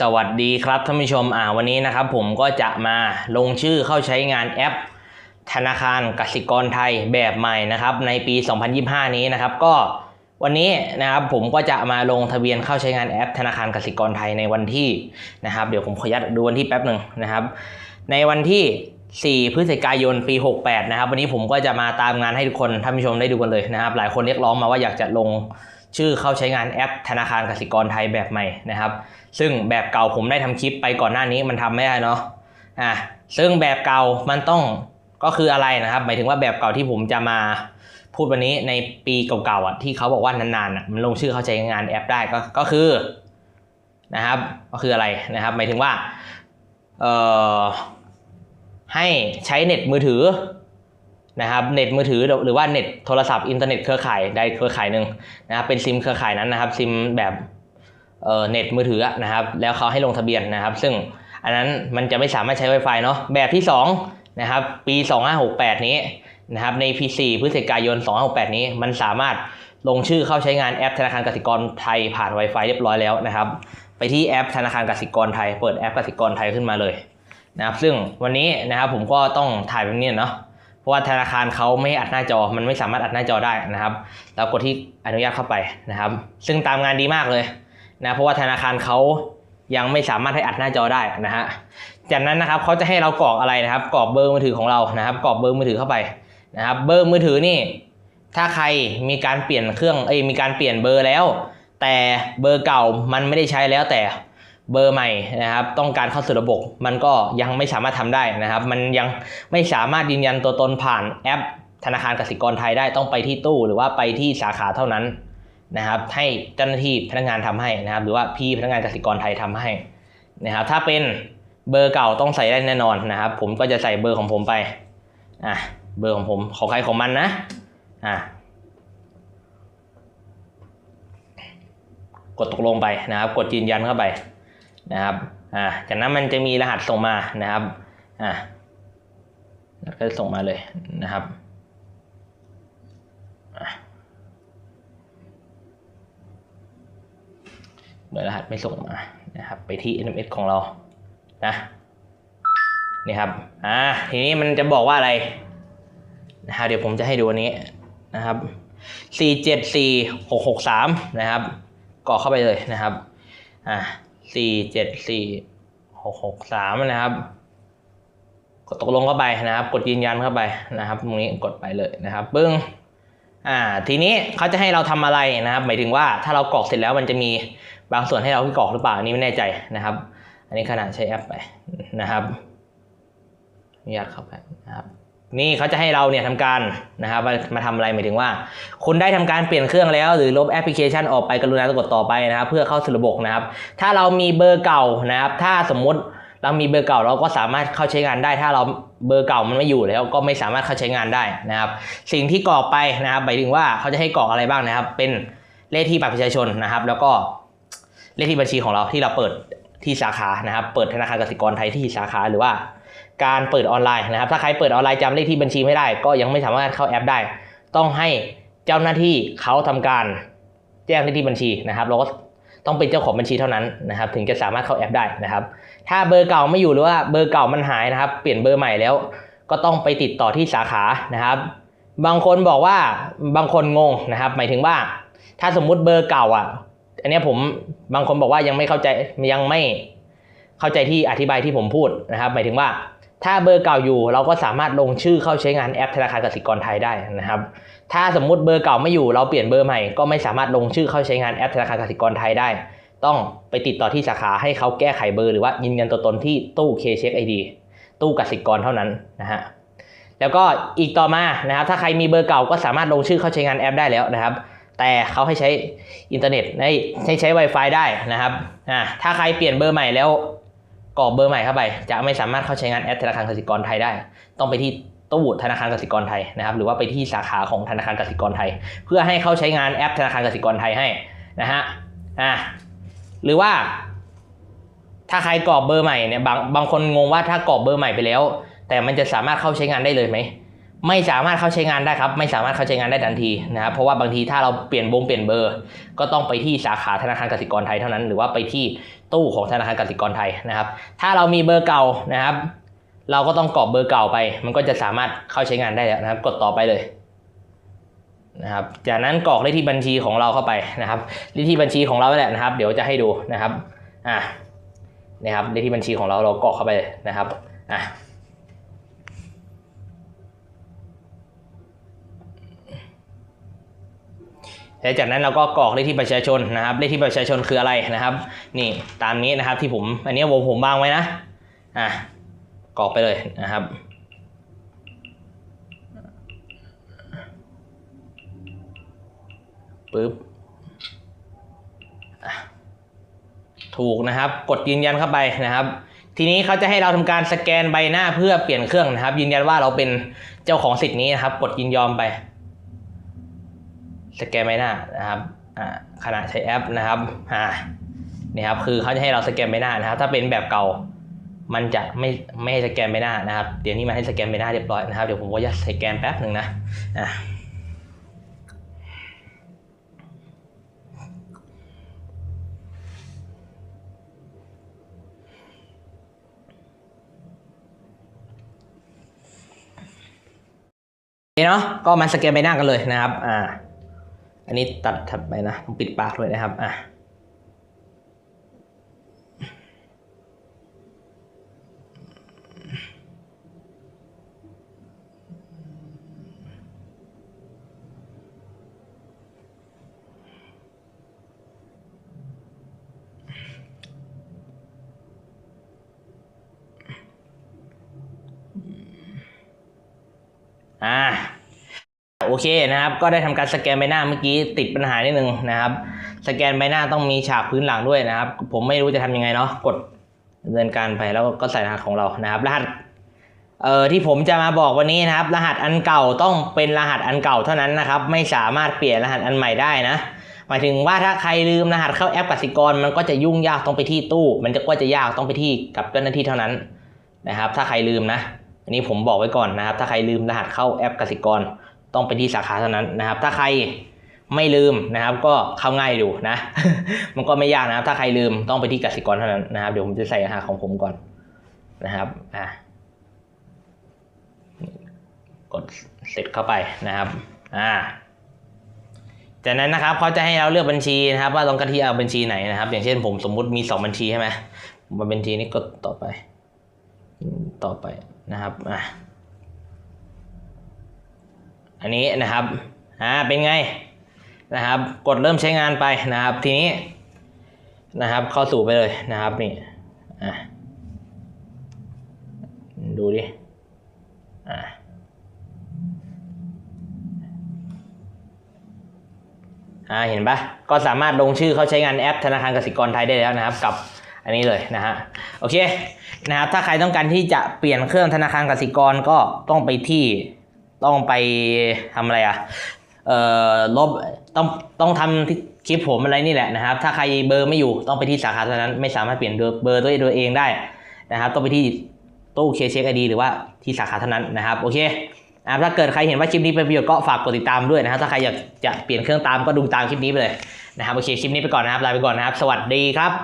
สวัสดีครับท่านผู้ชมอ่าวันนี้นะครับผมก็จะมาลงชื่อเข้าใช้งานแอป ธนาคารกสิกรไทยแบบใหม่นะครับในปี 2025 นี้นะครับ ก็วันนี้นะครับผมก็จะมาลงทะเบียนเข้าใช้งานแอป ธนาคารกสิกรไทยในวันที่นะครับ เดี๋ยวผมขออนุญาตดูวันที่แป๊บหนึ่งนะครับ ในวันที่ 4 พฤศจิกายนปี 68 นะครับ วันนี้ผมก็จะมาตามงานให้ทุกคนท่านผู้ชมได้ดูกันเลยนะครับ หลายคนเรียกร้องมาว่าอยากจะลงชื่อเข้าใช้งานแอป ธนาคารกสิกรไทยแบบใหม่นะครับ ซึ่งแบบเก่าผมได้ทำคลิปไปก่อนหน้านี้มันทำไม่ได้เนาะอะซึ่งแบบเก่ามันต้องก็คืออะไรนะครับ หมายถึงว่าแบบเก่าที่ผมจะมาพูดวันนี้ในปีเก่าๆอะที่เขาบอกว่านานๆอะมันลงชื่อเข้าใช้งานแอปได้ก็ก็คือนะครับก็คืออะไรนะครับ หมายถึงว่าเอ่อให้ใช้เน็ตมือถือนะครับเน็ตมือถือหรือว่าเน็ตโทรศัพท์อินเทอร์เน็ตเครือข่ายใดเครือข่ายหนึ่งนะครับเป็นซิมเครือข่ายนั้นนะครับซิมแบบ เอ่อเน็ตมือถือนะครับแล้วเขาให้ลงทะเบียนนะครับ ซึ่งอันนั้นมันจะไม่สามารถใช้ Wi-Fi เนาะแบบที่2นะครับปี 2568 นี้นะครับใน P4 พฤศจิกายน 2568 นี้มันสามารถลงชื่อเข้าใช้งานแอปธนาคารกสิกรไทยผ่าน Wi-Fi เรียบร้อยแล้วนะครับ ไปที่แอปธนาคารกสิกรไทย เปิดแอปกสิกรไทยขึ้นมาเลยนะครับซึ่งวันนี้นะครับผมก็ต้องถ่ายแบบนี้เนาะเพราะว่าธนาคารเขาไม่ให้อัดหน้าจอ มันไม่สามารถอัดหน้าจอได้นะครับแล้วกดที่อนุญาตเข้าไปนะครับ ซึ่งตามงานดีมากเลย นะเพราะว่าธนาคารเขายังไม่สามารถให้อัดหน้าจอได้นะฮะจากนั้นนะครับเขาจะให้เรากรอกอะไรนะครับ กรอกเบอร์มือถือของเรานะครับ กรอกเบอร์มือถือเข้าไปนะครับ เบอร์มือถือนี่ ถ้าใครมีการเปลี่ยนเครื่องเอ้ยมีการเปลี่ยนเบอร์แล้ว แต่เบอร์เก่ามันไม่ได้ใช้แล้วแต่เบอร์ใหม่นะครับ ต้องการเข้าสู่ระบบมันก็ยังไม่สามารถทำได้นะครับ มันยังไม่สามารถยืนยันตัวตนผ่านแอป ธนาคารกสิกรไทยได้ต้องไปที่ตู้ หรือว่าไปที่สาขาเท่านั้น นะครับให้เจ้าหน้าที่พนักงานทำให้นะครับ หรือว่าพี่พนักงานกสิกรไทยทำให้นะครับ ถ้าเป็นเบอร์เก่าต้องใส่ได้แน่นอนนะครับ ผมก็จะใส่เบอร์ของผมไปอะเบอร์ของผมของใครของมันนะอะกดตกลงไปนะครับ กดยืนยันเข้าไปนะครับอะจากนั้นมันจะมีรหัสส่งมานะครับอะแล้วก็ส่งมาเลยนะครับอะ เบอร์รหัสไม่ส่งมานะครับไปที่ SMS ของเรานะนี่ครับอ่าทีนี้มันจะบอกว่าอะไรนะครับเดี๋ยวผมจะให้ดูอันนี้นะครับสี่เจ็ดสี่หกหกสามนะครับกรอกเข้าไปเลยนะครับอ่าสี่เจ็ดสี่หกหกสามนะครับกดตกลงเข้าไปนะครับ กดยืนยันเข้าไปนะครับตรงนี้กดไปเลยนะครับปึ้งอ่าทีนี้เขาจะให้เราทำอะไรนะครับ หมายถึงว่าถ้าเรากรอกเสร็จแล้วมันจะมี บางส่วนให้เราที่กรอกหรือเปล่าอันนี้ไม่แน่ใจนะครับ อันนี้ขนาดใช้แอปไปนะครับอนุญาตเข้าไปนะครับนี่เขาจะให้เราเนี่ยทำการนะครับมามาทำอะไรหมายถึงว่า คุณได้ทำการเปลี่ยนเครื่องแล้ว หรือลบแอปพลิเคชันออกไปกรุณากดต่อไปนะครับ เพื่อเข้าสู่ระบบนะครับ ถ้าเรามีเบอร์เก่านะครับ ถ้าสมมุติเรามีเบอร์เก่าเราก็สามารถเข้าใช้งานได้ ถ้าเราเบอร์เก่ามันไม่อยู่แล้วก็ไม่สามารถเข้าใช้งานได้นะครับ สิ่งที่กรอกไปนะครับหมายถึงว่าเขาจะให้กรอกอะไรบ้างนะครับ เป็นเลขที่บัตรประชาชนนะครับ แล้วก็ เลขที่บัญชีของเราที่เราเปิดที่สาขานะครับ เปิดธนาคารกสิกรไทยที่สาขาหรือว่าการเปิดออนไลน์นะครับ ถ้าใครเปิดออนไลน์จำเลขที่บัญชีไม่ได้ ก็ยังไม่สามารถเข้าแอปได้ ต้องให้เจ้าหน้าที่เขาทำการแจ้งเลขที่บัญชีนะครับ เราก็ต้องเป็นเจ้าของบัญชีเท่านั้นนะครับ ถึงจะสามารถเข้าแอปได้นะครับ ถ้าเบอร์เก่าไม่อยู่หรือว่าเบอร์เก่ามันหายนะครับ เปลี่ยนเบอร์ใหม่แล้ว ก็ต้องไปติดต่อที่สาขานะครับ บางคนบอกว่าบางคนงงนะครับ หมายถึงว่า ถ้าสมมุติเบอร์เก่าอะ อันนี้ผมบางคนบอกว่ายังไม่เข้าใจยังไม่เข้าใจที่อธิบายที่ผมพูดนะครับ หมายถึงว่าถ้าเบอร์เก่าอยู่เราก็สามารถลงชื่อเข้าใช้งานแอปธนาคารกสิกรไทยได้นะครับ ถ้าสมมุติเบอร์เก่าไม่อยู่เราเปลี่ยนเบอร์ใหม่ก็ไม่สามารถลงชื่อเข้าใช้งานแอปธนาคารกสิกรไทยได้ ต้องไปติดต่อที่สาขาให้เขาแก้ไขเบอร์หรือว่ายืนยันตัวตนที่ตู้เคเช็คไอดีตู้กสิกรเท่านั้นนะฮะแล้วก็อีกต่อมานะครับถ้าใครมีเบอร์เก่าก็สามารถลงชื่อเข้าใช้งานแอปได้แล้วนะครับ แต่เขาให้ใช้อินเทอร์เน็ตให้ให้ใช้ Wi-Fi ได้นะครับอ่าถ้าใครเปลี่ยนเบอร์ใหม่แล้วกรอกเบอร์ใหม่เข้าไป จะไม่สามารถเข้าใช้งานแอปธนาคารกสิกรไทยได้ ต้องไปที่ตู้ธนาคารกสิกรไทยนะครับ หรือว่าไปที่สาขาของธนาคารกสิกรไทย เพื่อให้เข้าใช้งานแอปธนาคารกสิกรไทยให้นะฮะอ่าหรือว่า ถ้าใครกรอกเบอร์ใหม่เนี่ยบางบางคนงงว่าถ้ากรอกเบอร์ใหม่ไปแล้ว แต่มันจะสามารถเข้าใช้งานได้เลยไหม ไม่สามารถเข้าใช้งานได้ครับ ไม่สามารถเข้าใช้งานได้ทันทีนะครับเพราะว่าบางทีถ้าเราเปลี่ยนบงเปลี่ยนเบอร์ ก็ต้องไปที่สาขาธนาคารกสิกรไทยเท่านั้น หรือว่าไปที่ตู้ของธนาคารกสิกรไทยนะครับ ถ้าเรามีเบอร์เก่านะครับ เราก็ต้องกรอกเบอร์เก่าไป มันก็จะสามารถเข้าใช้งานได้แล้วนะครับ กดต่อไปเลยนะครับ จากนั้นกรอกเลขที่บัญชีของเราเข้าไปนะครับเลขที่บัญชีของเราแหละนะครับ เดี๋ยวจะให้ดูนะครับอะนะครับเลขที่บัญชีของเราเรากรอกเข้าไปเลยนะครับอะ และจากนั้นเราก็กรอกเลขที่ประชาชนนะครับ เลขที่ประชาชนคืออะไรนะครับ นี่ตามนี้นะครับที่ผมอันนี้ผมผมวางไว้นะอะกรอกไปเลยนะครับปึ๊บถูกนะครับ กดยืนยันเข้าไปนะครับ ทีนี้เขาจะให้เราทำการสแกนใบหน้าเพื่อเปลี่ยนเครื่องนะครับ ยืนยันว่าเราเป็นเจ้าของสิทธิ์นี้นะครับ กดยินยอมไป สแกนใบหน้านะครับอ่าขณะใช้แอปนะครับนี่ครับคือเขาจะให้เราสแกนใบหน้านะครับ ถ้าเป็นแบบเก่ามันจะไม่ไม่ให้สแกนใบหน้านะครับ เดี๋ยวนี้มันให้สแกนใบหน้าเรียบร้อยนะครับเดี๋ยวผมก็จะสแกนแป๊บหนึ่งนะอ่าโอเคเนาะก็มาสแกนใบหน้ากันเลยนะครับ อ่า อันนี้ตัดถัดไปนะผมปิดปากด้วยนะครับอะอ่า โอเคนะครับ ก็ได้ทำการสแกนใบหน้าเมื่อกี้ติดปัญหานิดนึงนะครับ สแกนใบหน้าต้องมีฉากพื้นหลังด้วยนะครับ ผมไม่รู้จะทำยังไงเนาะกดดำเนินการไปแล้วก็ใส่รหัสของเรานะครับ รหัสเอ่อที่ผมจะมาบอกวันนี้นะครับ รหัสอันเก่าต้องเป็นรหัสอันเก่าเท่านั้นนะครับ ไม่สามารถเปลี่ยนรหัสอันใหม่ได้นะหมายถึงว่าถ้าใครลืมรหัสเข้าแอปกสิกร มันก็จะยุ่งยากต้องไปที่ตู้ มันจะก็จะยากต้องไปที่กับเจ้าหน้าที่เท่านั้นนะครับ ถ้าใครลืมนะอันนี้ผมบอกไว้ก่อนนะครับ ถ้าใครลืมรหัสเข้าแอปกสิกร ต้องไปที่สาขาเท่านั้นนะครับ ถ้าใครไม่ลืมนะครับ ก็เข้าง่ายดูนะ มันก็ไม่ยากนะครับ ถ้าใครลืมต้องไปที่กสิกรเท่านั้นนะครับ เดี๋ยวผมจะใส่รหัสของผมก่อนนะครับอะกดเสร็จเข้าไปนะครับอ่าจากนั้นนะครับเขาจะให้เราเลือกบัญชีนะครับ ว่าต้องการที่เอาบัญชีไหนนะครับ อย่างเช่นผมสมมุติมีสองบัญชีใช่ไหมมาบัญชีนี้กดต่อไป ต่อไปนะครับอะ อันนี้นะครับอ่าเป็นไงนะครับ กดเริ่มใช้งานไปนะครับ ทีนี้นะครับเข้าสู่ไปเลยนะครับนี่อะดูดิอะอ่าเห็นปะก็สามารถลงชื่อเข้าใช้งานแอปธนาคารกสิกรไทยได้แล้วนะครับ กับอันนี้เลยนะฮะโอเคนะครับถ้าใครต้องการที่จะเปลี่ยนเครื่องธนาคารกสิกรก็ต้องไปที่ ต้องไปทำอะไรอะเอ่อลบต้องต้องทำคลิปผมอะไรนี่แหละนะครับ ถ้าใครเบอร์ไม่อยู่ต้องไปที่สาขาเท่านั้นไม่สามารถเปลี่ยนเบอร์ด้วยตัวเองได้นะครับ ต้องไปที่ตู้เคเช็คไอดีหรือว่าที่สาขาเท่านั้นนะครับโอเคนะถ้าเกิดใครเห็นว่าคลิปนี้เป็นประโยชน์ก็ฝากกดติดตามด้วยนะครับถ้าใครอยากจะเปลี่ยนเครื่องตามก็ดูตามคลิปนี้ไปเลยนะครับโอเคคลิปนี้ไปก่อนนะครับลาไปก่อนนะครับ สวัสดีครับ